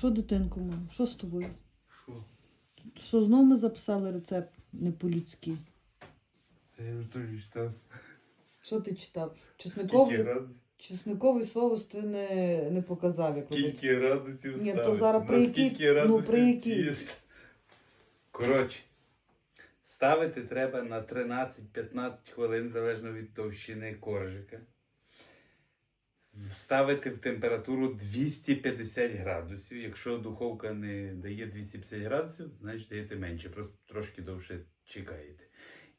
Що, дитинку, мам? Що з тобою? Що? Що знову ми записали рецепт не по-людськи? Це я вже теж читав. Що ти читав? Скільки Чесниковий, градусів? чесниковий соус ти не, не показав, як робити. Скільки градусів Ні, то зараз при якій- скільки ну, при якій? Коротше, ставити треба на 13-15 хвилин, залежно від товщини коржика. Ставити в температуру 250 градусів. Якщо духовка не дає 250 градусів, значить даєте менше, просто трошки довше чекаєте.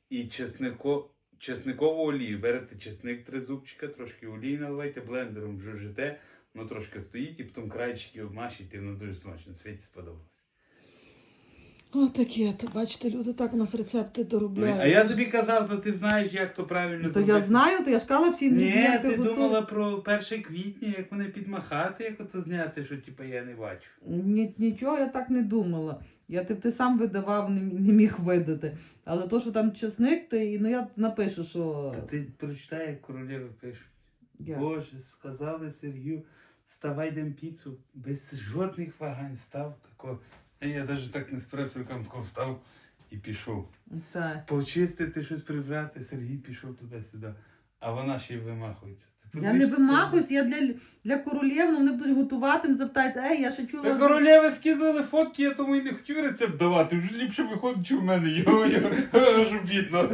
І чеснико, чесникову олію. Берете чесник три зубчика, трошки олії наливайте, блендером жужжите, воно трошки стоїть, і потім крайчики обмашуєте, воно дуже смачно. Світі сподобалось. О, таке, то бачите, люди так у нас рецепти доробляють. А я тобі казав, то ти знаєш, як то правильно то зробити. я знаю, то я ж казала всі Ні, ти думала про 1 квітня, як мене підмахати, як ото зняти, що типу я не бачу. Ні, нічого я так не думала. Я ти, ти сам видавав, не, не міг видати. Але то, що там чесник, ти, ну я напишу, що. Та ти прочитай, як королеви пишуть. Я. Боже, сказали Сергію, вставай дем піцу, без жодних вагань став тако. Я навіть так не справився руками, тако встав і пішов. Так. Почистити щось прибрати, Сергій пішов туди-сюди. А вона ще й вимахується. Я не вимахуюсь, я для, для королів, ну вони будуть готувати, вони запитають, ей, я ще чула. Та королеви скидали фотки, я тому і не хотів рецепт давати. Вже ліпше виходить, що в мене його, аж бідно.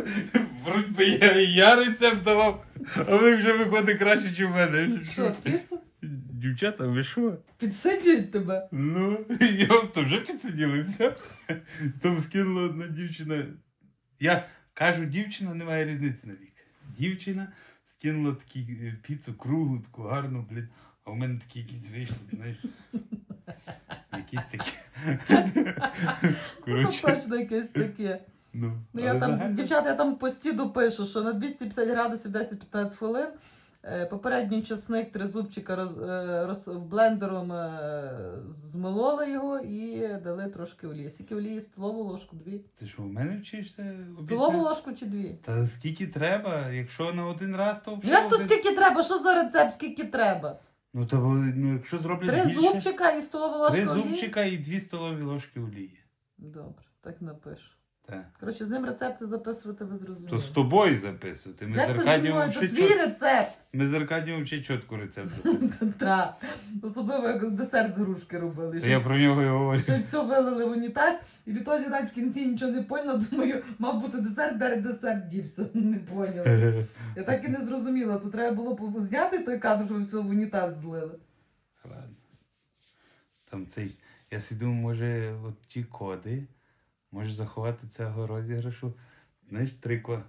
Вроді би я, я рецепт давав, а ви вже виходить краще, ніж в мене. Що, піца? Дівчата, ви що? Підсидюють тебе. Ну, я то вже підсиділи все. Там скинула одна дівчина. Я кажу, дівчина немає різниці на вік. Дівчина скинула такі е, піцу круглу, таку гарну, блін. А у мене такі якісь вийшли, знаєш. Якісь такі. Ну, точно якесь таке. ну. Ну, я але там, загально- дівчата, я там в пості допишу, що на 250 градусів 10-15 хвилин. Е, Попередній чесник, три зубчика роз, е, роз, в блендером е, змололи його і дали трошки олії. Скільки олії? Столову ложку, дві. Ти що, у мене вчишся? Столову ложку чи дві? Та скільки треба? Якщо на один раз, то взагалі Як то скільки треба? Що за рецепт? Скільки треба? Ну, то, ну, якщо зроблять Три більше, зубчика і столова ложка три зубчика і дві столові ложки олії. Добре, так напишу. Так. Коротше, з ним рецепти записувати ви зрозуміли. То з тобою записувати. Ми з Як то зі Аркадієм мною? Взагалі твій рецепт. Ми з Аркадієм взагалі чітко рецепт записуємо. Так. Особливо як десерт з грушки робили. Та я про нього і говорю. Ще все вилили в унітаз, і відтоді так в кінці нічого не поняла. Думаю, мав бути десерт, далі десерт дівся. Не поняла. Я так і не зрозуміла. То треба було зняти той кадр, що все в унітаз злили. Ладно. Там цей. Я думаю, може, от ті коди, може заховати цього розіграшу. Знаєш, трико.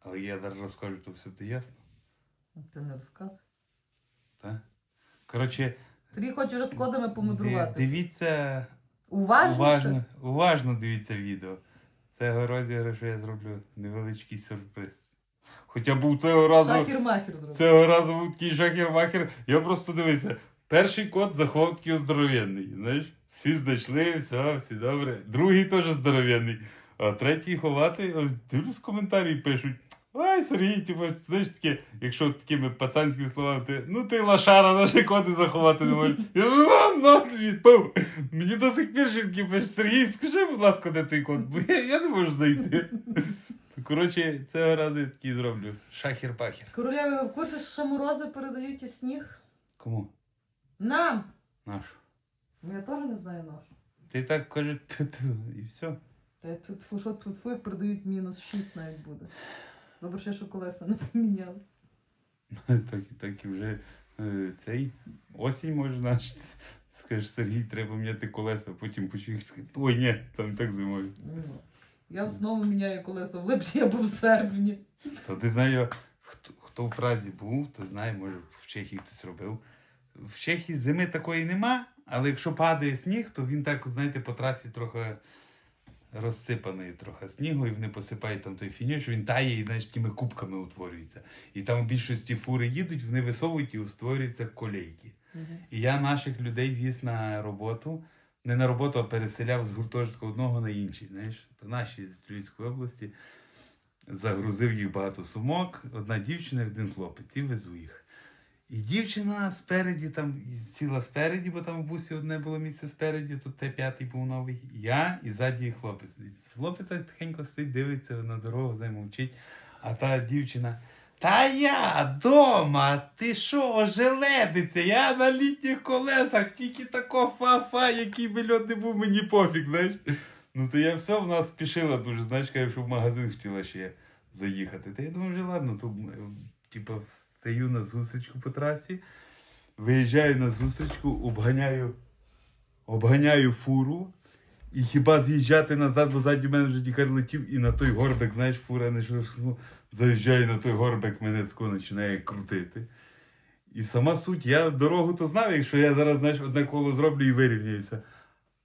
Але я зараз розкажу, то все буде ясно. Ти не розказуй. Так? Коротше, Тобі хочеш з кодами ди- помудрувати. дивіться Уважніше. уважно, уважно дивіться відео. Цього розіграшу я зроблю невеличкий сюрприз. Хоча був цього разу. Шахір-махір зробив. Цього разу був такий шахер-махер. Я просто дивився. Перший кот заховав такий здоровенний. Знаєш, всі знайшли, все, всі добре. Другий теж здоровенний. А третій ховати, дивлюсь коментарі пишуть. Ай, Сергій, типу, знаєш таке, якщо такими пацанськими словами, ти, ну ти лошара, наші коти заховати не можеш. Я ну, пив. Мені до сих пір жінки пишуть, Сергій, скажи, будь ласка, де той кот, бо я, я не можу зайти. Коротше, цього разу я такий зроблю. Шахер-пахер. Королеві, ви в курсі, що морози передають і сніг? Кому? Нам! Нашу. Ну, Я теж не знаю нашу. Ти так кажуть, і все. Та тут фу, що тут фу, як продають мінус 6 навіть буде. Добре, ще що колеса не поміняли. Так, так і вже е, цей осінь може наш. Скажеш, Сергій, треба міняти колеса, потім почуєш, скажеш, ой, ні, там і так зимою. Ну, Я знову міняю колеса в липні або в серпні. То ти знаєш, хто, хто в Празі був, то знає, може в Чехії хтось робив. В Чехії зими такої нема, але якщо падає сніг, то він так, знаєте, по трасі трохи розсипаний трохи снігу, і вони посипають там той фініш, він тає і знаєш, такими кубками утворюється. І там в більшості фури їдуть, вони висовують і створюються колейки. І я наших людей віз на роботу, не на роботу, а переселяв з гуртожитку одного на інший. Знаєш, то наші з Львівської області загрузив їх багато сумок, одна дівчина, один хлопець, і везу їх. І дівчина спереді, там сіла спереді, бо там в бусі одне було місце спереді, тут те п'ятий був новий. Я і ззаді хлопець. Хлопець тихенько стоїть, дивиться на дорогу, не мовчить. А та дівчина. Та я дома, ти що, ожеледиться? Я на літніх колесах, тільки тако фа-фа, який би льот не був, мені пофіг, знаєш. Ну то я все, вона спішила дуже, знаєш, каже, що в магазин хотіла ще заїхати. Та я думаю, вже ладно, то м, стою на зустрічку по трасі, виїжджаю на зустрічку, обганяю, обганяю фуру. І хіба з'їжджати назад, бо ззаді мене вже дікар летів, і на той горбик, знаєш, фура не що, ну, заїжджаю на той горбик, мене тако починає крутити. І сама суть, я дорогу то знав, якщо я зараз, знаєш, одне коло зроблю і вирівняюся.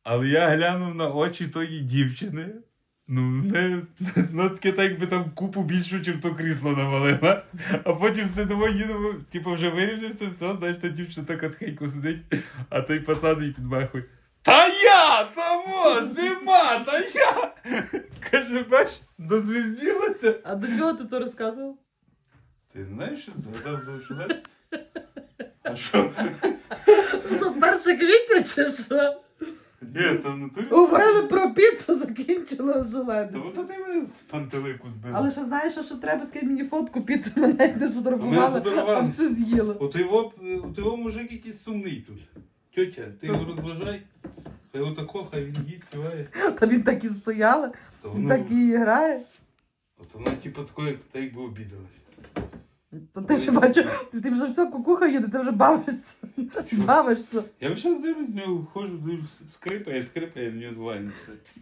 Але я глянув на очі тої дівчини. Ну, не, ну таке так, якби там купу більшу, чим то крісло навалила. А потім сидимо, їдемо, типу вже вирівнявся, все, знаєш, та дівчина така тихенько сидить, а той пацан їй підмахує. Та я! Того! Зима! Та я! Каже, бач, дозвізділася. А до чого ти то розказував? Ти знаєш, що згадав за ошелець? А що? Що, перше квітня чи що? Там натурі. Говорили про піцу, закінчила Та желедиця. от ти мене з пантелику збив. Але ще знаєш, що, що треба, скинь мені фотку піци, мене не сфотографували, Ми сфотографували. а все з'їла. От його, от його мужик якийсь сумний тут. Тьотя, ти його розважай. Хай отако, хай він їсть, співає. Та він так і стояла, То він воно, так і грає. от вона типу тако, як та якби обідалась. То ти вже бачу, ти, ти вже все кукуха їде, ти вже бавишся. Бавишся. Я весь час дивлюсь, з нього виходжу, дивлюсь, скрипає, скрипає, на нього.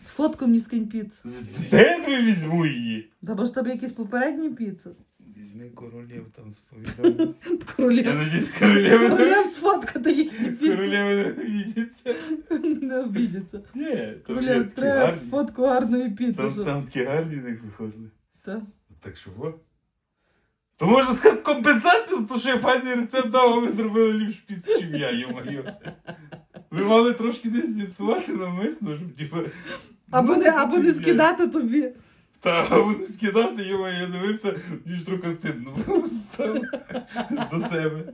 Фотку мені скинь піцу. Де я тобі візьму її? Та бо ж тебе якісь попередні піци. Візьми королів там сповідав. Я Королів. надіюсь, королеви не Королів сфоткати їхні піци. королеви не обідяться. Не обідяться. Ні, Королів, треба фотку гарної піци. Там, там такі гарні в них виходили. Та. Так що во. То можна сказати компенсацію, то що я файний рецепт дав, а ви зробили ліпш піц, чим я, йо-моє. Ви мали трошки десь зіпсувати навмисно, щоб типу. Або не, або не скидати тобі. Та або не скидати, йо я дивився, мені ж трохи стидно було за себе.